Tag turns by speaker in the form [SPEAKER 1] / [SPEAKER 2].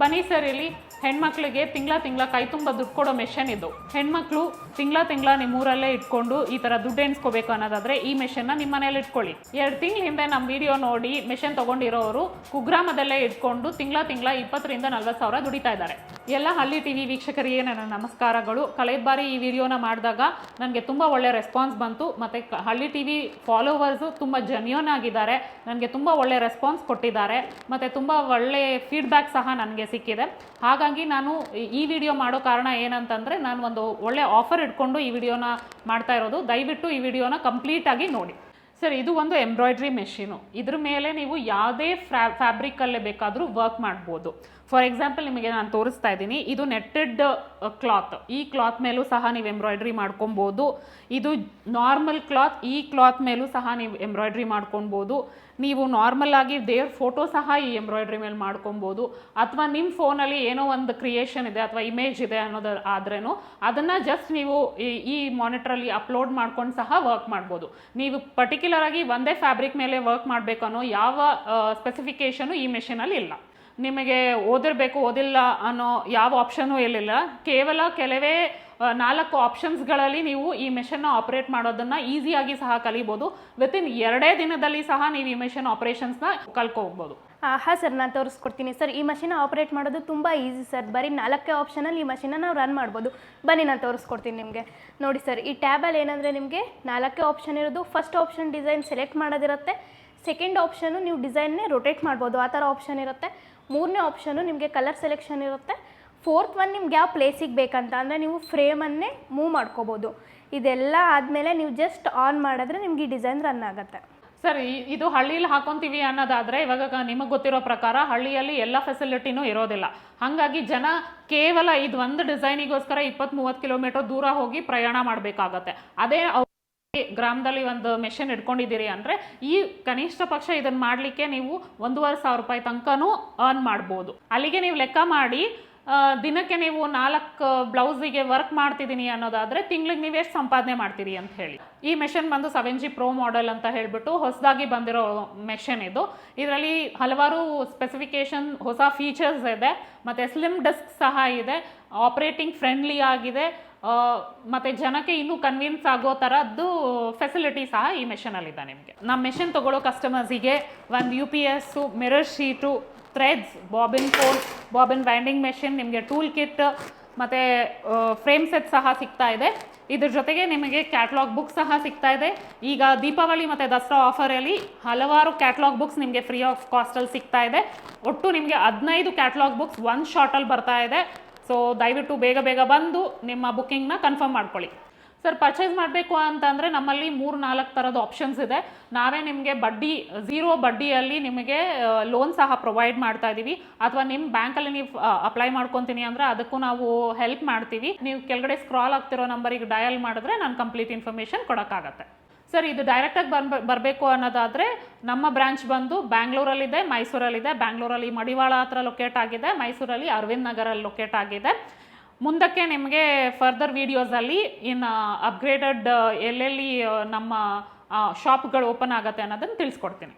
[SPEAKER 1] ಬನ್ನಿ ಸರ್, ಇಲ್ಲಿ ಹೆಣ್ಮಕ್ಳಿಗೆ ತಿಂಗಳ ತಿಂಗಳ ಕೈ ತುಂಬ ದುಡ್ಡು ಕೊಡೋ ಮೆಷನ್ ಇದು. ಹೆಣ್ಮಕ್ಳು ತಿಂಗಳ ತಿಂಗಳ ನಿಮ್ಮ ಊರಲ್ಲೇ ಇಟ್ಕೊಂಡು ಈ ಥರ ದುಡ್ಡು ಎಣಿಸ್ಕೋಬೇಕು ಅನ್ನೋದಾದ್ರೆ ಈ ಮೆಷನ್ನ ನಿಮ್ಮ ಮನೇಲಿ ಇಟ್ಕೊಳ್ಳಿ. ಎರಡು ತಿಂಗಳ ಹಿಂದೆ ನಮ್ಮ ವಿಡಿಯೋ ನೋಡಿ ಮೆಷನ್ ತೊಗೊಂಡಿರೋರು ಕುಗ್ರಾಮದಲ್ಲೇ ಇಟ್ಕೊಂಡು ತಿಂಗಳ ತಿಂಗಳ ಇಪ್ಪತ್ತರಿಂದ ನಲ್ವತ್ತು ಸಾವಿರ ದುಡಿತಾ ಇದ್ದಾರೆ. ಎಲ್ಲ ಹಳ್ಳಿ ಟಿ ವಿ ವೀಕ್ಷಕರಿಗೆ ನನ್ನ ನಮಸ್ಕಾರಗಳು. ಕಳೆದ ಬಾರಿ ಈ ವಿಡಿಯೋನ ಮಾಡಿದಾಗ ನನಗೆ ತುಂಬ ಒಳ್ಳೆ ರೆಸ್ಪಾನ್ಸ್ ಬಂತು. ಮತ್ತು ಹಳ್ಳಿ ಟಿ ವಿ ಫಾಲೋವರ್ಸು ತುಂಬ ಜೆನ್ಯೂನ್ ಆಗಿದ್ದಾರೆ. ನನಗೆ ತುಂಬ ಒಳ್ಳೆ ರೆಸ್ಪಾನ್ಸ್ ಕೊಟ್ಟಿದ್ದಾರೆ. ಮತ್ತು ತುಂಬ ಒಳ್ಳೆ ಫೀಡ್ಬ್ಯಾಕ್ ಸಹ ನನಗೆ ಸಿಕ್ಕಿದೆ. ಹಾಗಾಗಿ ನಾನು ಈ ವಿಡಿಯೋ ಮಾಡೋ ಕಾರಣ ಏನಂತಂದರೆ, ನಾನು ಒಂದು ಒಳ್ಳೆ ಆಫರ್ ಇಟ್ಕೊಂಡು ಈ ವಿಡಿಯೋನ ಮಾಡ್ತಾ ಇರೋದು. ದಯವಿಟ್ಟು ಈ ವಿಡಿಯೋನ ಕಂಪ್ಲೀಟಾಗಿ ನೋಡಿ. ಸರ್, ಇದು ಒಂದು ಎಂಬ್ರಾಯ್ಡ್ರಿ ಮೆಷಿನು. ಇದ್ರ ಮೇಲೆ ನೀವು ಯಾವುದೇ ಫ್ಯಾ ಫ್ಯಾಬ್ರಿಕಲ್ಲೇ ಬೇಕಾದರೂ ವರ್ಕ್ ಮಾಡ್ಬೋದು. ಫಾರ್ ಎಕ್ಸಾಂಪಲ್ ನಿಮಗೆ ನಾನು ತೋರಿಸ್ತಾ ಇದ್ದೀನಿ, ಇದು ನೆಟ್ಟೆಡ್ ಕ್ಲಾತ್. ಈ ಕ್ಲಾತ್ ಮೇಲೂ ಸಹ ನೀವು ಎಂಬ್ರಾಯ್ಡ್ರಿ ಮಾಡ್ಕೊಬೋದು. ಇದು ನಾರ್ಮಲ್ ಕ್ಲಾತ್, ಈ ಕ್ಲಾತ್ ಮೇಲೂ ಸಹ ನೀವು ಎಂಬ್ರಾಯ್ಡ್ರಿ ಮಾಡ್ಕೊಬೋದು. ನೀವು ನಾರ್ಮಲ್ ಆಗಿ ದೇವ್ರ ಫೋಟೋ ಸಹ ಈ ಎಂಬ್ರಾಯ್ಡ್ರಿ ಮೇಲೆ ಮಾಡ್ಕೊಬೋದು. ಅಥವಾ ನಿಮ್ಮ ಫೋನಲ್ಲಿ ಏನೋ ಒಂದು ಕ್ರಿಯೇಷನ್ ಇದೆ ಅಥವಾ ಇಮೇಜ್ ಇದೆ ಅನ್ನೋದು ಆದ್ರೂ ಅದನ್ನು ಜಸ್ಟ್ ನೀವು ಈ ಈ ಮಾನಿಟ್ರಲ್ಲಿ ಅಪ್ಲೋಡ್ ಮಾಡ್ಕೊಂಡು ಸಹ ವರ್ಕ್ ಮಾಡ್ಬೋದು. ನೀವು ಪರ್ಟಿಕ್ಯುಲರ್ ಆಗಿ ಒಂದೇ ಫ್ಯಾಬ್ರಿಕ್ ಮೇಲೆ ವರ್ಕ್ ಮಾಡಬೇಕು ಅನ್ನೋ ಯಾವ ಸ್ಪೆಸಿಫಿಕೇಶನು ಈ ಮೆಷಿನಲ್ಲಿ ಇಲ್ಲ. ನಿಮಗೆ ಓದಿರಬೇಕು, ಓದಿಲ್ಲ ಅನ್ನೋ ಯಾವ ಆಪ್ಷನೂ ಇರಲಿಲ್ಲ ಕೇವಲ ಕೆಲವೇ ನಾಲ್ಕು ನಾಲ್ಕು ಆಪ್ಷನ್ಸ್ಗಳಲ್ಲಿ ನೀವು ಈ ಮೆಷನ್ನ ಆಪರೇಟ್ ಮಾಡೋದನ್ನು ಈಸಿಯಾಗಿ ಸಹ ಕಲಿಬೋದು. ವಿತಿನ್ ಎರಡೇ ದಿನದಲ್ಲಿ ಸಹ ನೀವು ಈ ಮೆಷಿನ್ ಆಪರೇಷನ್ಸ್ನ ಕಲ್ಕೋಬೋದು
[SPEAKER 2] ಹಾಂ ಸರ್, ನಾನು ತೋರಿಸ್ಕೊಡ್ತೀನಿ. ಸರ್, ಈ ಮಷಿನ ಆಪ್ರೇಟ್ ಮಾಡೋದು ತುಂಬ ಈಸಿ ಸರ್. ಬರೀ ನಾಲ್ಕೇ ಆಪ್ಷನಲ್ಲಿ ಈ ಮಷಿನ ನಾವು ರನ್ ಮಾಡ್ಬೋದು. ಬನ್ನಿ, ನಾನು ತೋರಿಸ್ಕೊಡ್ತೀನಿ ನಿಮಗೆ. ನೋಡಿ ಸರ್, ಈ ಟ್ಯಾಬಲ್ಲಿ ಏನಂದರೆ ನಿಮಗೆ ನಾಲ್ಕೇ ಆಪ್ಷನ್ ಇರೋದು. ಫಸ್ಟ್ ಆಪ್ಷನ್ ಡಿಸೈನ್ ಸೆಲೆಕ್ಟ್ ಮಾಡೋದಿರುತ್ತೆ. ಸೆಕೆಂಡ್ ಆಪ್ಷನು ನೀವು ಡಿಸೈನ್ನೇ ರೊಟೇಟ್ ಮಾಡ್ಬೋದು. ಆ ಥರ ಆಪ್ಷನ್ ಇರುತ್ತೆ. ಮೂರನೇ ಆಪ್ಷನು ನಿಮಗೆ ಕಲರ್ ಸೆಲೆಕ್ಷನ್ ಇರುತ್ತೆ. ಫೋರ್ತ್ ಒನ್ ನಿಮ್ಗೆ ಯಾವ ಪ್ಲೇಸಿಗೆ ಬೇಕಂತ ಅಂದರೆ ನೀವು ಫ್ರೇಮನ್ನೇ ಮೂವ್ ಮಾಡ್ಕೋಬೋದು. ಇದೆಲ್ಲ ಆದಮೇಲೆ ನೀವು ಜಸ್ಟ್ ಆನ್ ಮಾಡಿದ್ರೆ ನಿಮ್ಗೆ ಈ ಡಿಸೈನ್ ರನ್ ಆಗುತ್ತೆ.
[SPEAKER 1] ಸರ್, ಇದು ಹಳ್ಳಿಯಲ್ಲಿ ಹಾಕೊಂತೀವಿ ಅನ್ನೋದಾದ್ರೆ ಇವಾಗ ನಿಮಗೆ ಗೊತ್ತಿರೋ ಪ್ರಕಾರ ಹಳ್ಳಿಯಲ್ಲಿ ಎಲ್ಲ ಫೆಸಿಲಿಟಿನೂ ಇರೋದಿಲ್ಲ. ಹಾಗಾಗಿ ಜನ ಕೇವಲ ಇದು ಒಂದು ಡಿಸೈನಿಗೋಸ್ಕರ ಇಪ್ಪತ್ತ್ ಮೂವತ್ತು ಕಿಲೋಮೀಟರ್ ದೂರ ಹೋಗಿ ಪ್ರಯಾಣ ಮಾಡಬೇಕಾಗತ್ತೆ. ಅದೇ ಗ್ರಾಮದಲ್ಲಿ ಒಂದು ಮೆಷಿನ್ ಇಟ್ಕೊಂಡಿದ್ದೀರಿ ಅಂದರೆ ಈ ಕನಿಷ್ಠ ಪಕ್ಷ ಇದನ್ನು ಮಾಡಲಿಕ್ಕೆ ನೀವು ಒಂದೂವರೆ ಸಾವಿರ ರೂಪಾಯಿ ತನಕನೂ ಅರ್ನ್ ಮಾಡ್ಬೋದು. ಅಲ್ಲಿಗೆ ನೀವು ಲೆಕ್ಕ ಮಾಡಿ ದಿನಕ್ಕೆ ನೀವು ನಾಲ್ಕು ಬ್ಲೌಸಿಗೆ ವರ್ಕ್ ಮಾಡ್ತಿದ್ದೀನಿ ಅನ್ನೋದಾದರೆ ತಿಂಗ್ಳಿಗೆ ನೀವು ಎಷ್ಟು ಸಂಪಾದನೆ ಮಾಡ್ತೀರಿ ಅಂತ ಹೇಳಿ. ಈ ಮೆಷಿನ್ ಬಂದು ಸೆವೆನ್ ಜಿ ಪ್ರೋ ಮಾಡೆಲ್ ಅಂತ ಹೇಳಿಬಿಟ್ಟು ಹೊಸದಾಗಿ ಬಂದಿರೋ ಮೆಷಿನ್ ಇದು. ಇದರಲ್ಲಿ ಹಲವಾರು ಸ್ಪೆಸಿಫಿಕೇಶನ್ ಹೊಸ ಫೀಚರ್ಸ್ ಇದೆ, ಮತ್ತು ಸ್ಲಿಮ್ ಡಿಸ್ಕ್ ಸಹ ಇದೆ ಆಪರೇಟಿಂಗ್ ಫ್ರೆಂಡ್ಲಿ ಆಗಿದೆ ಮತ್ತು ಜನಕ್ಕೆ ಇನ್ನೂ ಕನ್ವಿನ್ಸ್ ಆಗೋ ಥರದ್ದು ಫೆಸಿಲಿಟಿ ಸಹ ಈ ಮೆಷಿನಲ್ಲಿದೆ ನಿಮಗೆ. ನಮ್ಮ ಮೆಷಿನ್ ತಗೊಳ್ಳೋ ಕಸ್ಟಮರ್ಸಿಗೆ ಒಂದು U P S mirror sheet threads bobbin phone bobbin winding machine ನಿಮಗೆ ಟೂಲ್ ಕಿಟ್ ಮತ್ತು ಫ್ರೇಮ್ ಸೆಟ್ ಸಹ ಸಿಗ್ತಾ ಇದೆ. ಇದ್ರ ಜೊತೆಗೆ ನಿಮಗೆ ಕ್ಯಾಟ್ಲಾಗ್ ಬುಕ್ ಸಹ ಸಿಗ್ತಾ ಇದೆ. ಈಗ ದೀಪಾವಳಿ ಮತ್ತು ದಸರಾ ಆಫರಲ್ಲಿ ಹಲವಾರು ಕ್ಯಾಟ್ಲಾಗ್ ಬುಕ್ಸ್ ನಿಮಗೆ ಫ್ರೀ ಆಫ್ ಕಾಸ್ಟಲ್ಲಿ ಸಿಗ್ತಾ ಇದೆ. ಒಟ್ಟು ನಿಮಗೆ ಹದಿನೈದು ಕ್ಯಾಟ್ಲಾಗ್ ಬುಕ್ಸ್ ಒಂದು ಶಾರ್ಟಲ್ಲಿ ಬರ್ತಾ ಇದೆ. ಸೊ ದಯವಿಟ್ಟು ಬೇಗ ಬೇಗ ಬಂದು ನಿಮ್ಮ ಬುಕ್ಕಿಂಗ್ನ ಕನ್ಫರ್ಮ್ ಮಾಡ್ಕೊಳ್ಳಿ. ಸರ್ ಪರ್ಚೇಸ್ ಮಾಡಬೇಕು ಅಂತಂದರೆ ನಮ್ಮಲ್ಲಿ ಮೂರು ನಾಲ್ಕು ಥರದ ಆಪ್ಷನ್ಸ್ ಇದೆ. ನಾವೇ ನಿಮಗೆ ಬಡ್ಡಿ ಝೀರೋ ಬಡ್ಡಿಯಲ್ಲಿ ನಿಮಗೆ ಲೋನ್ ಸಹ ಪ್ರೊವೈಡ್ ಮಾಡ್ತಾ ಇದ್ದೀವಿ ಅಥವಾ ನಿಮ್ಮ ಬ್ಯಾಂಕಲ್ಲಿ ನೀವು ಅಪ್ಲೈ ಮಾಡ್ಕೊತೀನಿ ಅಂದರೆ ಅದಕ್ಕೂ ನಾವು ಹೆಲ್ಪ್ ಮಾಡ್ತೀವಿ. ನೀವು ಕೆಳಗಡೆ ಸ್ಕ್ರಾಲ್ ಆಗ್ತಿರೋ ನಂಬರಿಗೆ ಡಯಲ್ ಮಾಡಿದ್ರೆ ನಾನು ಕಂಪ್ಲೀಟ್ ಇನ್ಫಾರ್ಮೇಷನ್ ಕೊಡೋಕ್ಕಾಗತ್ತೆ. ಸರ್, ಇದು ಡೈರೆಕ್ಟಾಗಿ ಬರ್ ಬರಬೇಕು ಅನ್ನೋದಾದರೆ ನಮ್ಮ ಬ್ರಾಂಚ್ ಬಂದು ಬ್ಯಾಂಗ್ಳೂರಲ್ಲಿದೆ, ಮೈಸೂರಲ್ಲಿದೆ. ಬ್ಯಾಂಗ್ಳೂರಲ್ಲಿ ಮಡಿವಾಳ ಹತ್ರ ಲೊಕೇಟ್ ಆಗಿದೆ. ಮೈಸೂರಲ್ಲಿ ಅರವಿಂದ್ ನಗರಲ್ಲಿ ಲೊಕೇಟ್ ಆಗಿದೆ. ಮುಂದಕ್ಕೆ ನಿಮಗೆ ಫರ್ದರ್ ವೀಡಿಯೋಸಲ್ಲಿ ಇನ್ನು ಅಪ್ಗ್ರೇಡೆಡ್ ಎಲ್ಲೆಲ್ಲಿ ನಮ್ಮ ಶಾಪ್ಗಳು ಓಪನ್ ಆಗುತ್ತೆ ಅನ್ನೋದನ್ನು ತಿಳಿಸ್ಕೊಡ್ತೀನಿ.